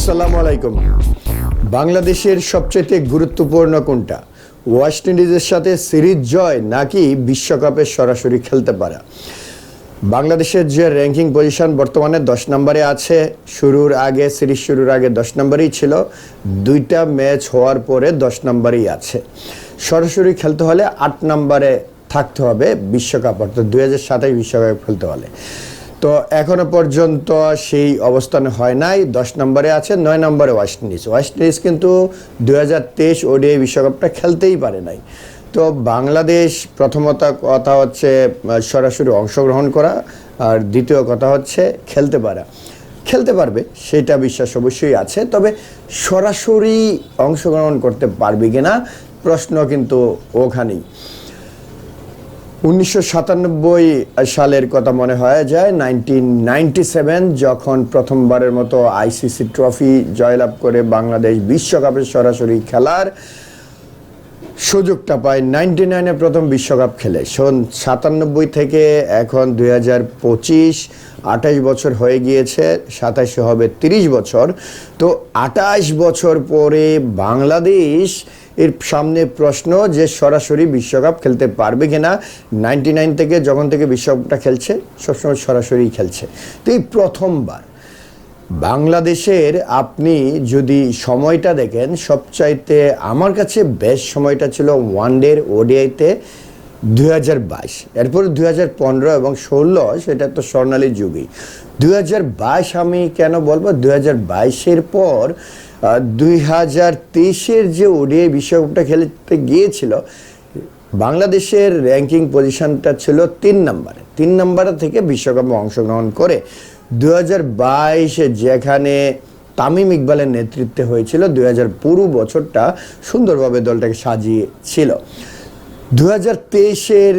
আসসালামু আলাইকুম। বাংলাদেশের সবচেয়ে গুরুত্বপূর্ণ কোনটা? ওয়েস্ট ইন্ডিজের সাথে সিরিজ জয় নাকি বিশ্বকাপে সরাসরি খেলতে পারা? বাংলাদেশের যে র্যাঙ্কিং পজিশন বর্তমানে দশ নম্বরে আছে, শুরুর আগে, সিরিজ শুরুর আগে দশ নম্বরেই ছিল। দুইটা ম্যাচ হওয়ার পরে দশ নম্বরেই আছে। সরাসরি খেলতে হলে আট নম্বরে থাকতে হবে বিশ্বকাপ, অর্থাৎ দুই হাজার সাতাশ বিশ্বকাপ খেলতে হলে। তো এখনও পর্যন্ত সেই অবস্থান হয় নাই। দশ নম্বরে আছে, নয় নম্বরে ওয়েস্ট ইন্ডিজ ওয়েস্ট ইন্ডিজ কিন্তু দু হাজার তেইশ ওডিআই বিশ্বকাপটা খেলতেই পারে নাই। তো বাংলাদেশ প্রথমত কথা হচ্ছে, সরাসরি অংশগ্রহণ করা, আর দ্বিতীয় কথা হচ্ছে খেলতে পারা। খেলতে পারবে, সেটা বিশ্বাস অবশ্যই আছে, তবে সরাসরি অংশগ্রহণ করতে পারবে কিনা, প্রশ্ন কিন্তু ওখানেই। উনিশশো সাতানব্বই সালের কথা মনে হয় যায়, নাইনটিন যখন প্রথমবারের মতো আইসিসি ট্রফি জয়লাভ করে বাংলাদেশ বিশ্বকাপে সরাসরি খেলার সুযোগটা পায় নাইনটি নাইনে প্রথম বিশ্বকাপ খেলে। শোন সাতানব্বই থেকে এখন দুই হাজার পঁচিশ, আঠাশ বছর হয়ে গিয়েছে, সাতাশে হবে তিরিশ বছর। তো আঠাশ বছর পরে বাংলাদেশ এর সামনে প্রশ্ন যে সরাসরি বিশ্বকাপ খেলতে পারবে কিনা? নাইনটি নাইন থেকে যখন থেকে বিশ্বকাপটা খেলছে, সবসময় সরাসরি খেলছে। তো এই প্রথমবার বাংলাদেশের আপনি যদি সময়টা দেখেন, সবচাইতে আমার কাছে বেস্ট সময়টা ছিল ওয়ান ডের ওডিআইতে দু হাজার বাইশ। এরপর দু হাজার পনেরো এবং ষোলো, সেটা তো স্বর্ণালী যুগই। দু হাজার বাইশ আমি কেন বলব? দু হাজার বাইশের পর দুই হাজার তেইশের যে ওডিআই বিশ্বকাপটা খেলতে গিয়েছিল, বাংলাদেশের র্যাঙ্কিং পজিশনটা ছিল তিন নম্বরে। তিন নম্বরে থেকে বিশ্বকাপে অংশগ্রহণ করে দু হাজার বাইশে যেখানে তামিম ইকবালের নেতৃত্বে হয়েছিল দু হাজার পুরো বছরটা সুন্দরভাবে দলটাকে সাজিয়েছিল। দু হাজার তেইশের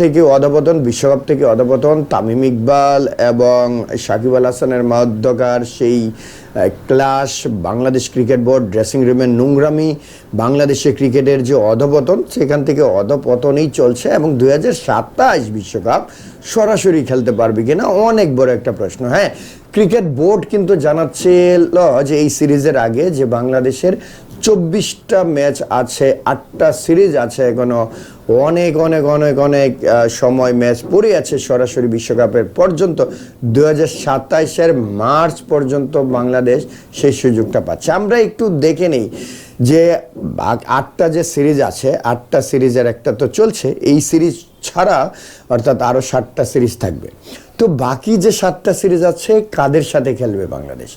থেকে অধপতন, বিশ্বকাপ থেকে অধপতন, তামিম ইকবাল এবং সাকিব আল হাসানের মধ্যকার সেই clash Bangladesh cricket board dressing রুমের নোংরামি, বাংলাদেশে ক্রিকেটের যে অধপতন, সেখান থেকে অধপতনই চলছে এবং দুই হাজার সাতাশ বিশ্বকাপ সরাসরি খেলতে পারবে কিনা, অনেক বড় একটা প্রশ্ন। হ্যাঁ ক্রিকেট বোর্ড কিন্তু জানাচ্ছিল যে এই সিরিজের আগে যে বাংলাদেশের চব্বিশটা ম্যাচ আছে, আটটা সিরিজ আছে এখনও। অনেক অনেক অনেক অনেক সময় ম্যাচ পড়ে আছে সরাসরি বিশ্বকাপের পর্যন্ত। দু হাজার মার্চ পর্যন্ত বাংলাদেশ সেই সুযোগটা পাচ্ছে। আমরা একটু দেখে নেই যে আটটা যে সিরিজ আছে, আটটা সিরিজের একটা তো চলছে, এই সিরিজ ছাড়া অর্থাৎ আরও ষাটটা সিরিজ থাকবে। তো বাকি যে সাতটা সিরিজ আছে, কাদের সাথে খেলবে বাংলাদেশ?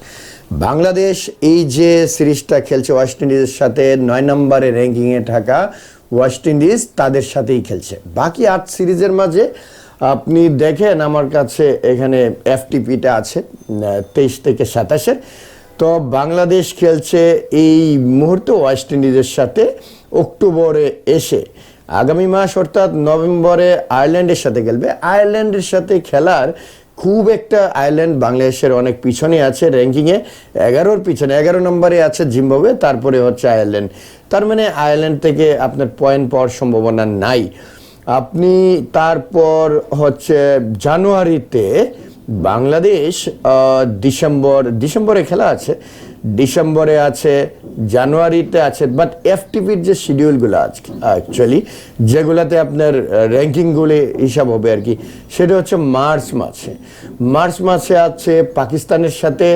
বাংলাদেশ এই যে সিরিজটা খেলছে ওয়েস্ট ইন্ডিজের সাথে নয় নম্বরে র্যাঙ্কিংয়ে থাকা ওয়েস্ট ইন্ডিজ তাদের সাথেই খেলছে। বাকি আট সিরিজের মাঝে আপনি দেখেন আমার কাছে এখানে এফটিপিটা আছে তেইশ থেকে সাতাশের। তো বাংলাদেশ খেলছে এই মুহূর্তে ওয়েস্ট ইন্ডিজের সাথে অক্টোবরে এসে। আগামী মাস অর্থাৎ নভেম্বরে আয়ারল্যান্ডের সাথে খেলবে। আয়ারল্যান্ডের সাথে খেলার খুব একটা আয়ারল্যান্ড বাংলাদেশের অনেক পিছনে আছে র্যাঙ্কিংয়ে এগারোর পিছনে, এগারো নম্বরে আছে জিম্বাবুয়ে তারপরে হচ্ছে আয়ারল্যান্ড তার মানে আয়ারল্যান্ড থেকে আপনার পয়েন্ট পাওয়ার সম্ভাবনা নাই। আপনি তারপর হচ্ছে জানুয়ারিতে বাংলাদেশ ডিসেম্বর, ডিসেম্বরে খেলা আছে। ডিসেম্বরে আছে, জানুয়ারিতে আছে বাট এফটিপির যে শিডিউলগুলো আছে অ্যাকচুয়ালি যেগুলোতে আপনার র্যাঙ্কিংগুলি হিসাব হবে আর কি, সেটা হচ্ছে মার্চ মাসে। মার্চ মাসে আছে পাকিস্তানের সাথে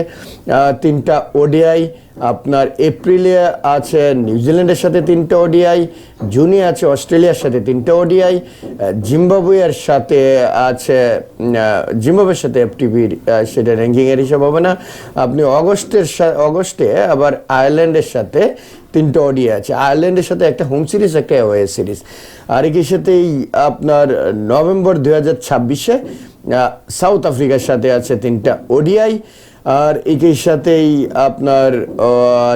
তিনটা ওডিআই আপনার এপ্রিলে আছে নিউজিল্যান্ডের সাথে তিনটা ওডিআই, জুনে আছে অস্ট্রেলিয়ার সাথে তিনটা ওডিআই জিম্বাবুয়ের সাথে আছে জিম্বাবুয়ের সাথে এফটিপির সেটা র্যাঙ্কিংয়ের হিসাব হবে না। আপনি অগস্টের অগস্টে আবার আয়ারল্যান্ডের সাথে তিনটা ওডিআই আছে। আয়ারল্যান্ডের সাথে একটা হোম সিরিজ একটা ওয়ে সিরিজ আর একই সাথেই আপনার নভেম্বর দু হাজার ছাব্বিশে সাউথ আফ্রিকার সাথে আছে তিনটা ওডিআই। আর একই সাথেই আপনার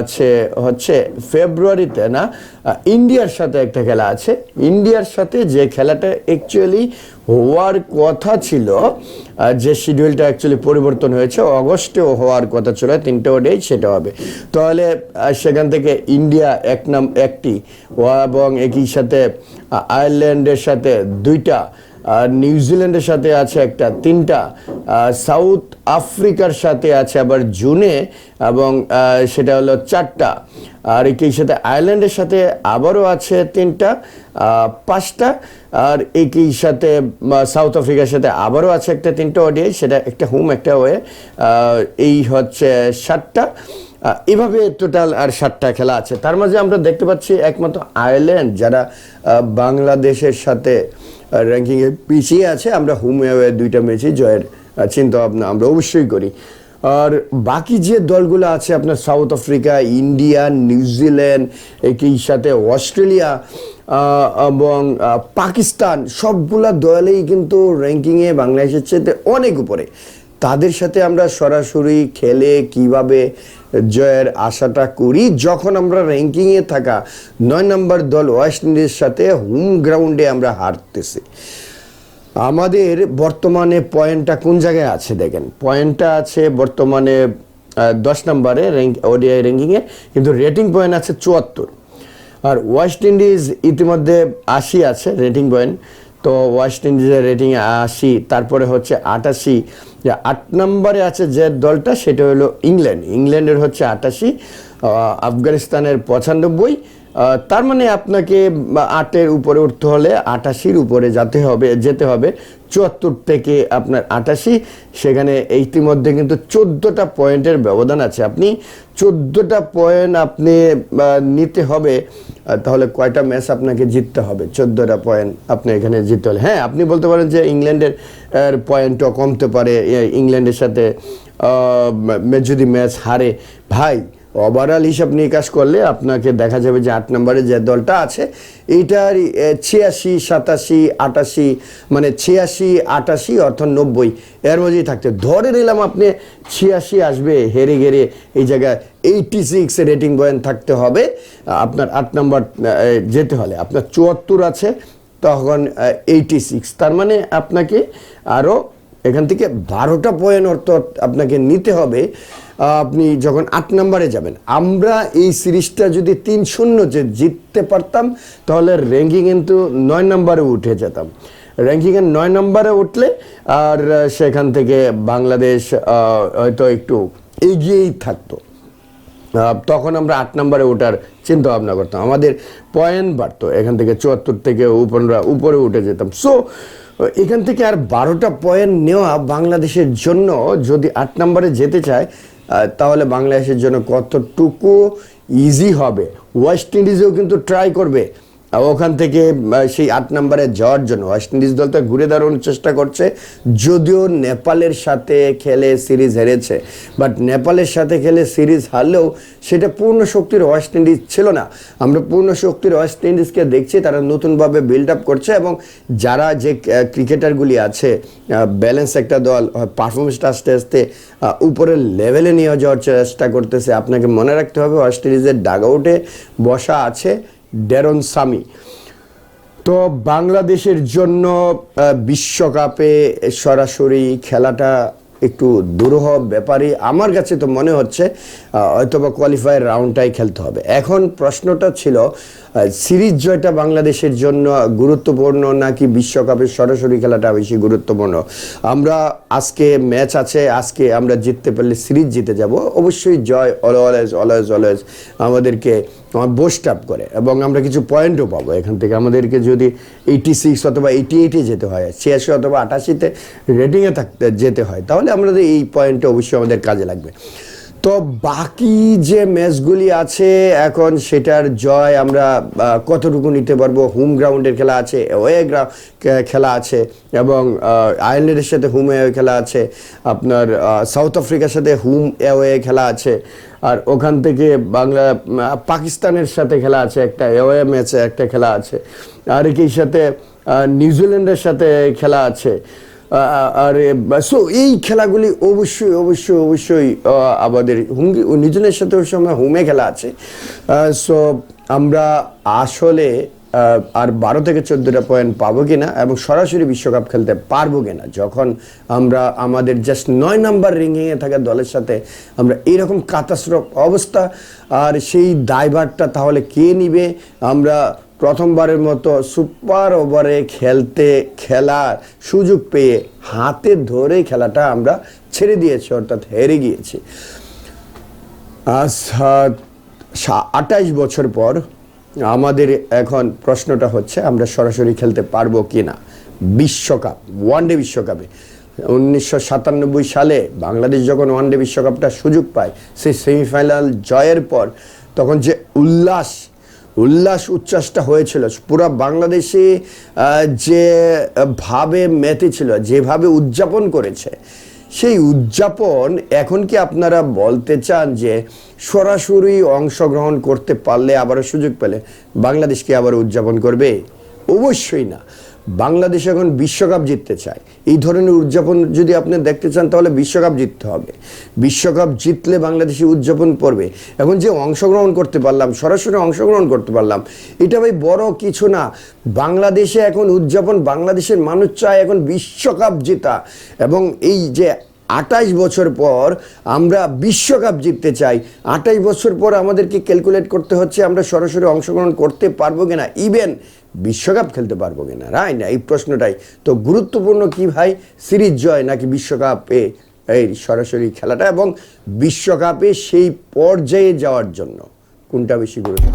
আছে হচ্ছে ফেব্রুয়ারিতে না, ইন্ডিয়ার সাথে একটা খেলা আছে। ইন্ডিয়ার সাথে যে খেলাটা অ্যাকচুয়ালি হওয়ার কথা ছিল যে শিডিউলটা অ্যাকচুয়ালি পরিবর্তন হয়েছে অগস্টেও হওয়ার কথা ছিল, তিনটে ওডেই সেটা হবে। তাহলে সেখান থেকে ইন্ডিয়া এক নাম, একটি এবং একই সাথে আয়ারল্যান্ডের সাথে দুইটা আর নিউজিল্যান্ডের সাথে আছে একটা, তিনটা সাউথ আফ্রিকার সাথে আছে আবার জুনে, এবং সেটা হলো চারটা। আর একই সাথে আয়ারল্যান্ডের সাথে আবারও আছে তিনটা পাঁচটা, আর একই সাথে সাউথ আফ্রিকার সাথে আবারও আছে একটা তিনটা ওডিআই সেটা একটা হোম, একটা ওয়ে এই হচ্ছে সাতটা। এভাবে টোটাল আর সাতটা খেলা আছে। তার মাঝে আমরা দেখতে পাচ্ছি একমাত্র আয়ারল্যান্ড, যারা বাংলাদেশের সাথে র্যাঙ্কিংয়ে পিছিয়ে আছে। আমরা হোম দুইটা ম্যাচই জয়ের চিন্তা ভাবনা আমরা অবশ্যই করি। আর বাকি যে দলগুলো আছে, আপনার সাউথ আফ্রিকা, ইন্ডিয়া নিউজিল্যান্ড একই সাথে অস্ট্রেলিয়া এবং পাকিস্তান, সবগুলা দলেই কিন্তু র্যাঙ্কিংয়ে বাংলাদেশের চেয়ে অনেক উপরে। তাদের সাথে আমরা সরাসরি খেলে কীভাবে জয়ের আশাটা করি, যখন আমরা র্যাঙ্কিংয়ে থাকা, নয় নম্বর দল ওয়েস্ট ইন্ডিজের সাথে হোম গ্রাউন্ডে আমরা হারতেছি। আমাদের বর্তমানে পয়েন্টটা কোন জায়গায় আছে দেখেন? পয়েন্টটা আছে বর্তমানে দশ নম্বরে র্যাঙ্ক ওডিআই র্যাঙ্কিংয়ে কিন্তু রেটিং পয়েন্ট আছে চুয়াত্তর। আর ওয়েস্ট ইন্ডিজ ইতিমধ্যে আশি আছে রেটিং পয়েন্ট তো ওয়েস্ট ইন্ডিজের রেটিং আশি, তারপরে হচ্ছে আটাশি। যে আট নম্বরে আছে যে দলটা সেটা হলো ইংল্যান্ড। ইংল্যান্ডের হচ্ছে আটাশি আফগানিস্তানের পঁচানব্বই তার মানে আপনাকে আটের উপরে উঠতে হলে আটাশির উপরে যেতে হবে যেতে হবে। চুয়াত্তর থেকে আপনার আটাশি, সেখানে ইতিমধ্যে কিন্তু চোদ্দোটা পয়েন্টের ব্যবধান আছে। আপনি চোদ্দোটা পয়েন্ট আপনি নিতে হবে তাহলে কয়টা ম্যাচ আপনাকে জিততে হবে? চোদ্দোটা পয়েন্ট আপনি এখানে জিততে হলে। হ্যাঁ আপনি বলতে পারেন যে ইংল্যান্ডের পয়েন্টও কমতে পারে ইংল্যান্ডের সাথে যদি ম্যাচ হারে। ভাই ওভারঅল হিসাব নিকাশ করলে আপনাকে দেখা যাবে যে আট নম্বরে যে দলটা আছে এইটার ছিয়াশি, সাতাশি, আটাশি মানে ছিয়াশি, আটাশি অর্থাৎ নব্বই, এর মধ্যেই থাকতে। ধরে নিলাম আপনি ছিয়াশি আসবে, হেরে গেরে এই জায়গায় এইটি সিক্স রেটিং পয়েন্ট থাকতে হবে। আপনার আট নম্বর যেতে হলে, আপনার চুয়াত্তর আছে, তখন এইটি সিক্স তার মানে আপনাকে আরও এখান থেকে বারোটা পয়েন্ট অর্থ আপনাকে নিতে হবে। আপনি যখন আট নম্বরে যাবেন, আমরা এই সিরিজটা যদি তিন শূন্য যে জিততে পারতাম, তাহলে র্যাঙ্কিং কিন্তু নয় নম্বরে উঠে যেতাম। র্যাঙ্কিংয়ে নয় নম্বরে উঠলে আর সেখান থেকে বাংলাদেশ হয়তো একটু এগিয়েই থাকতো। তখন আমরা আট নম্বরে ওঠার চিন্তা ভাবনা করতাম। আমাদের পয়েন্ট বাড়তো। এখান থেকে চুয়াত্তর থেকে উপরা উপরে উঠে যেতাম। সো এখান থেকে আর বারোটা পয়েন্ট নেওয়া বাংলাদেশের জন্য যদি আট নম্বরে যেতে চায় তাহলে বাংলাদেশের জন্য কতটুকু ইজি হবে? ওয়েস্ট ইন্ডিজেও কিন্তু ট্রাই করবে। ওখান থেকে সেই আট নম্বরে যাওয়ার জন্য ওয়েস্ট ইন্ডিজ দলটা ঘুরে দাঁড়ানোর চেষ্টা করছে। যদিও নেপালের সাথে খেলে সিরিজ হেরেছে বাট নেপালের সাথে খেলে সিরিজ হারলেও সেটা পূর্ণ শক্তির ওয়েস্ট ইন্ডিজ ছিল না। আমরা পূর্ণ শক্তির ওয়েস্ট ইন্ডিজকে দেখছি, তারা নতুনভাবে বিল্ড আপ করছে এবং যারা যে ক্রিকেটারগুলি আছে ব্যালেন্স একটা দল পারফরমেন্সটা আস্তে আস্তে উপরের লেভেলে নিয়ে যাওয়ার চেষ্টা করতেছে। আপনাকে মনে রাখতে হবে ওয়েস্ট ইন্ডিজের ডাগ আউটে বসা আছে। ডেরন সামি। তো বাংলাদেশের জন্য বিশ্বকাপে সরাসরি খেলাটা একটু দুরূহ ব্যাপারই আমার কাছে তো মনে হচ্ছে হয়তোবা কোয়ালিফায়ার রাউন্ডটাই খেলতে হবে। এখন প্রশ্নটা ছিল সিরিজ জয়টা বাংলাদেশের জন্য গুরুত্বপূর্ণ নাকি বিশ্বকাপের সরাসরি খেলাটা বেশি গুরুত্বপূর্ণ? আমরা আজকে ম্যাচ আছে, আজকে আমরা জিততে পারলে সিরিজ জিতে যাব। অবশ্যই জয় অলওয়েজ অলওয়েজ অলওয়েজ আমাদেরকে বোস্ট আপ করে। এবং আমরা কিছু পয়েন্টও পাবো এখান থেকে। আমাদেরকে যদি এইটি সিক্স অথবা এইটি এইটে যেতে হয়, ছিয়াশি অথবা আটাশিতে রেটিংয়ে থাকতে, যেতে হয়, তাহলে আমাদের এই পয়েন্টটা অবশ্যই আমাদের কাজে লাগবে। তো বাকি যে ম্যাচগুলি আছে, এখন সেটার জয় আমরা কতটুকু নিতে পারব? হোম গ্রাউন্ডের খেলা আছে ওয়ে খেলা আছে এবং আয়ারল্যান্ডের সাথে হোম অ্যাওয়ে খেলা আছে, আপনার সাউথ আফ্রিকার সাথে হোম অ্যাওয়ে খেলা আছে, আর ওখান থেকে বাংলা পাকিস্তানের সাথে খেলা আছে, একটা অ্যাওয়ে ম্যাচে একটা খেলা আছে, আর কি সাথে নিউজিল্যান্ডের সাথে খেলা আছে আর সো এই খেলাগুলি অবশ্যই অবশ্যই অবশ্যই আমাদের হুঙ্গি নিজনের সাথে ওই সময় হোমে খেলা আছে। সো আমরা আসলে আর বারো থেকে চোদ্দোটা পয়েন্ট পাবো কিনা এবং সরাসরি বিশ্বকাপ খেলতে পারব কিনা, যখন আমরা আমাদের জাস্ট নয় নাম্বার রিঙ্গিংয়ে থাকা দলের সাথে আমরা এইরকম কাতাস্রফ অবস্থা, আর সেই দায়ভারটা তাহলে কে নিবে? আমরা প্রথমবারের মতো সুপার ওভারে খেলতে, খেলার সুযোগ পেয়ে হাতে ধরে খেলাটা আমরা ছেড়ে দিয়েছি, অর্থাৎ হেরে গিয়েছি। আঠাইশ বছর পর আমাদের এখন প্রশ্নটা হচ্ছে, আমরা সরাসরি খেলতে পারব কি না বিশ্বকাপ ওয়ানডে বিশ্বকাপে। উনিশশো সাতানব্বই সালে বাংলাদেশ যখন ওয়ানডে বিশ্বকাপটা সুযোগ পায়, সেই সেমিফাইনাল জয়ের পর তখন যে উল্লাস উল্লাস, উচ্ছ্বাসটা হয়েছিল। পুরো বাংলাদেশে যে ভাবে মেতেছিল যেভাবে উদযাপন করেছে, সেই উদযাপন এখন কি আপনারা বলতে চান যে সরাসরি অংশগ্রহণ করতে পারলে আবারও সুযোগ পেলে বাংলাদেশকে আবার উদযাপন করবে? অবশ্যই না। বাংলাদেশ এখন বিশ্বকাপ জিততে চায়। এই ধরনের উদযাপন যদি আপনি দেখতে চান, তাহলে বিশ্বকাপ জিততে হবে। বিশ্বকাপ জিতলে বাংলাদেশি উদযাপন করবে। এখন যে অংশগ্রহণ করতে পারলাম, সরাসরি অংশগ্রহণ করতে পারলাম, এটা ভাই বড় কিছু না। বাংলাদেশে এখন উদযাপন, বাংলাদেশের মানুষ চায় এখন বিশ্বকাপ জেতা। এবং এই যে আঠাইশ বছর পর আমরা বিশ্বকাপ জিততে চাই আঠাইশ বছর পর আমাদেরকে ক্যালকুলেট করতে হচ্ছে আমরা সরাসরি অংশগ্রহণ করতে পারব কিনা। ইভেন বিশ্বকাপ খেলতে পারব কিনা? রাই না, এই প্রশ্নটাই। তো গুরুত্বপূর্ণ কি ভাই? সিরিজ জয় নাকি বিশ্বকাপে এই সরাসরি খেলাটা এবং বিশ্বকাপে সেই পর্যায়ে যাওয়ার জন্য? কোনটা বেশি গুরুত্ব